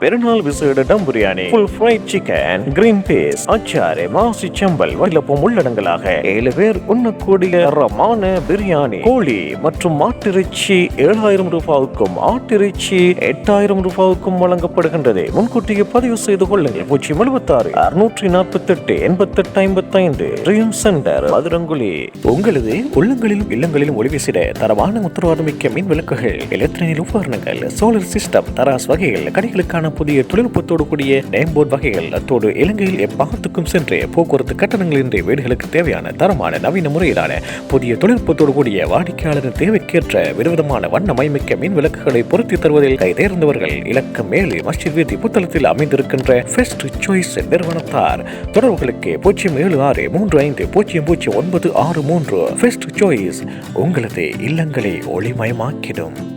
பெருநாள் விசேட dum biryani full fried chicken green peas அச்சாறு மாசி சம்பல் வயலப்பம் உள்ளடங்களாக ஏழு பேர் உண்ணக்கூடிய தரமான பிரியாணி கோழி மற்றும் மாட்டிறைச்சி ஏழாயிரம் ரூபாவுக்கும் ஆட்டிறைச்சி எட்டாயிரம் ரூபாவுக்கும் வழங்கப்படுகின்றது முன்கூட்டியே பதிவு செய்து கொள்ளுங்கள் பூஜ்ஜியம் எழுபத்தாறு அறுநூற்றி நாற்பத்தி எட்டு எண்பத்தெட்டு ஐம்பத்தி ஐந்து ட்ரீம் சென்டர் மதுரங்குழி உங்களது உள்ளங்களிலும் இல்லங்களிலும் ஒளிவீசிட தரமான உத்தரவாதமிக்க மின் விளக்குகள் எலக்ட்ரானிக் உபகரணங்கள் சோலார் சிஸ்டம் தராஸ் வகைகள் கடைகளுக்கான புதிய தொழில்நுட்பத்தோடு கூடிய நேம்போர்ட் வகைகள் அத்தோடு இலங்கையில் எப்பாகத்துக்கும் சென்று போக்குவரத்து கட்டணங்களின்றி வீடுகளுக்கு தேவையான தரமான நவீன முறையிலான புதிய தொழில்நுட்பத்தோடு கூடிய வாடிக்கையாளரின் தேவைக்கேற்ற விதவிதமான வண்ணமயமிக்க மின் விளக்குகளை பொருத்தி தருவதில் கைதேர்ந்தவர்கள் இலக்கம் மேலே மஸ்ஜித் வீதி புத்தளத்தில் அமைந்திருக்கின்ற ஃபெஸ்ட் சாய்ஸ் நிறுவனத்தார். தொடர்புகளுக்கு பூஜ்ஜியம் ஏழு ஆறு மூன்று ஐந்து பூஜ்ஜியம் பூஜ்ஜியம் ஒன்பது ஆறு மூன்று. ஃபெஸ்ட் சாய்ஸ் உங்களது இல்லங்களை ஒளிமயமாக்கிடும்.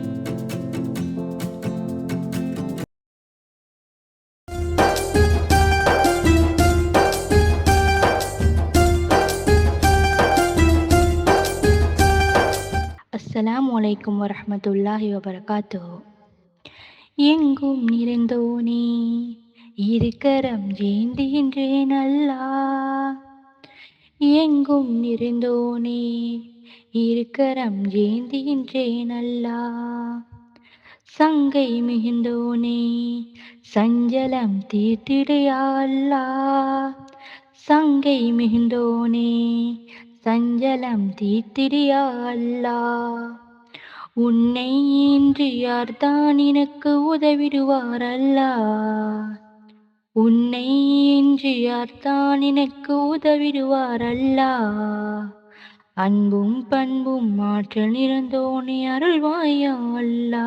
அஸ்ஸலாமு அலைக்கும் வரமத்துல்லாஹி வபரகாத்தோ எங்கும் நிறைந்தோனே இருக்கரம் ஏந்துகின்றேன் அல்லா எங்கும் நிறைந்தோனே இருக்கரம் ஏந்துகின்றேன் அல்லா சங்கை மிகுந்தோனே சஞ்சலம் தீர்த்திடையா அல்லாஹ். சங்கை மிகுந்தோனே சஞ்சலம் தீர்த்திடியா அல்லா உன்னை இன்று யார்தான் எனக்கு உதவிடுவார் அல்லா உன்னை இன்று யார்தான் எனக்கு உதவிடுவார் அல்லா அன்பும் பண்பும் ஆற்றல் நிறந்தோனே அருள்வாயா அல்லா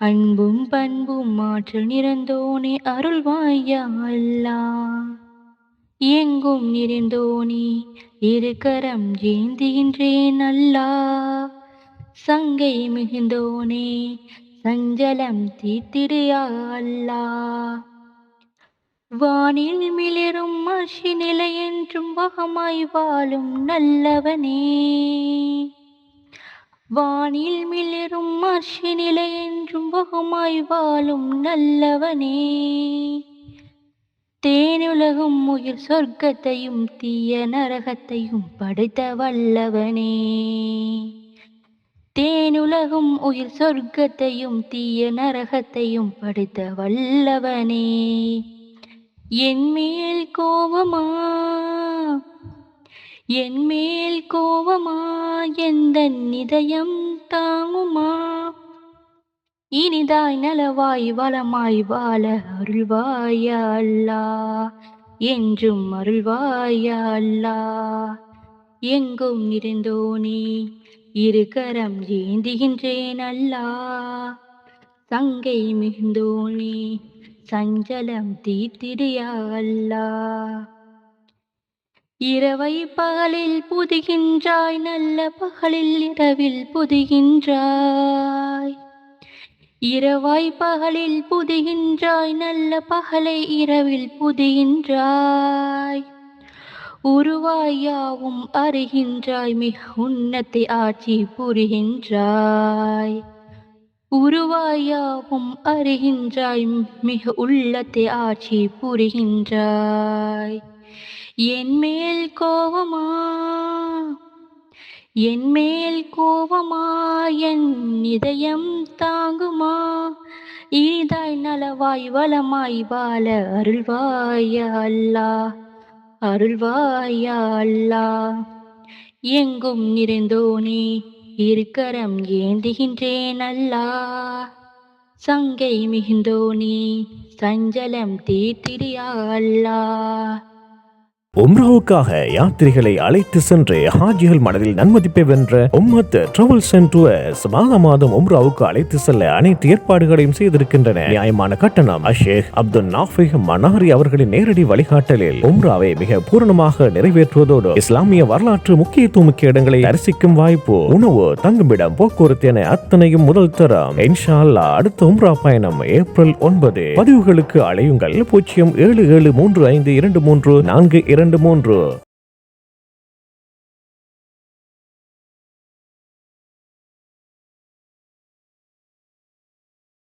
அன்பும் பண்பும் ஆற்றல் நிறந்தோனே அருள்வாயா அல்லா எங்கும் நிறைந்தோனே இருக்கரம் ஏந்துகின்றேன் அல்லா சங்கை மிகுந்தோனே சஞ்சலம் தீர்த்திடுயா வானில் மிளிரும் மஷி நிலை என்றும் வகமாய் வாழும் நல்லவனே. வானில் மிளிரும் மஷி நிலை என்றும் வகமாய் வாழும் நல்லவனே. தேனுலகும் உயிர் சொர்க்கத்தையும் தீய நரகத்தையும் படைத்த வல்லவனே. தேனுலகும் உயிர் சொர்க்கத்தையும் தீய நரகத்தையும் படைத்த வல்லவனே. என் மேல் கோபமா? என் மேல் கோபமா? எந்த நிதயம் தாங்குமா? இனிதாய் நலவாய் வளமாய் வாழ அருள்வாயா என்றும் அருள்வாயா அல்லாஹ் எங்கும் நிறைந்தோனே இருக்கரம் ஏந்துகின்றேன் அல்லா. சங்கை மிகுந்தோனே சஞ்சலம் தீர்த்திடியா அல்லாஹ் இரவை பகலில் புதுகின்றாய் நல்ல பகலில் இரவில் புதுகின்றாய். இரவாய் பகலில் புதுகின்றாய் நல்ல பகலை இரவில் புதுகின்றாய். உருவாயாவும் அறிகின்றாய் மிக உன்னத்தை ஆட்சி புரிகின்றாய். உருவாயாவும் அறிகின்றாய் மிக உள்ளத்தை ஆட்சி புரிகின்றாய். என் மேல் கோபமா? என் மேல் கோபமா? என் இதயம் தாங்குமா? இனிதாய் நலவாய் வளமாய் வாழ அருள்வாயா அல்லா அருள்வாயா அல்லாஹ் எங்கும் நிறைந்தோனே இருக்கரம் ஏந்துகின்றேன் அல்லா. சங்கை மிகுந்தோனே சஞ்சலம் தீர்த்திரியா அல்லா. உம்ராவுக்காக யாத்திரைகளை அழைத்து சென்று ஹாஜிகள் மனதில் நன்மதிப்பை வென்ற உம்மத் டிராவல்ஸ் அண்ட் டூர்ஸ் மாத மாதம் உம்ராவுக்கு அழைத்து செல்ல அனைத்து ஏற்பாடுகளையும் செய்திருக்கின்றன. நியாயமான கட்டணம் அஷேக் அப்துல் நாஃபிக் மனாரி அவர்களின் நேரடி வழிகாட்டலில் உம்ராவை மிக பூரணமாக நிறைவேற்றுவதோடு இஸ்லாமிய வரலாற்று முக்கியத்துவம் மிக்க இடங்களை தரிசிக்கும் வாய்ப்பு உணவு தங்குமிடம் போக்குவரத்து என அத்தனையும் முதல் தரம். இன்ஷா அல்லாஹ் அடுத்த உம்ரா பயணம் ஏப்ரல் ஒன்பது. பதிவுகளுக்கு அழையுங்கள். பூஜ்ஜியம் ஏழு ஏழு மூன்று ஐந்து இரண்டு மூன்று நான்கு இரண்டு மூன்று.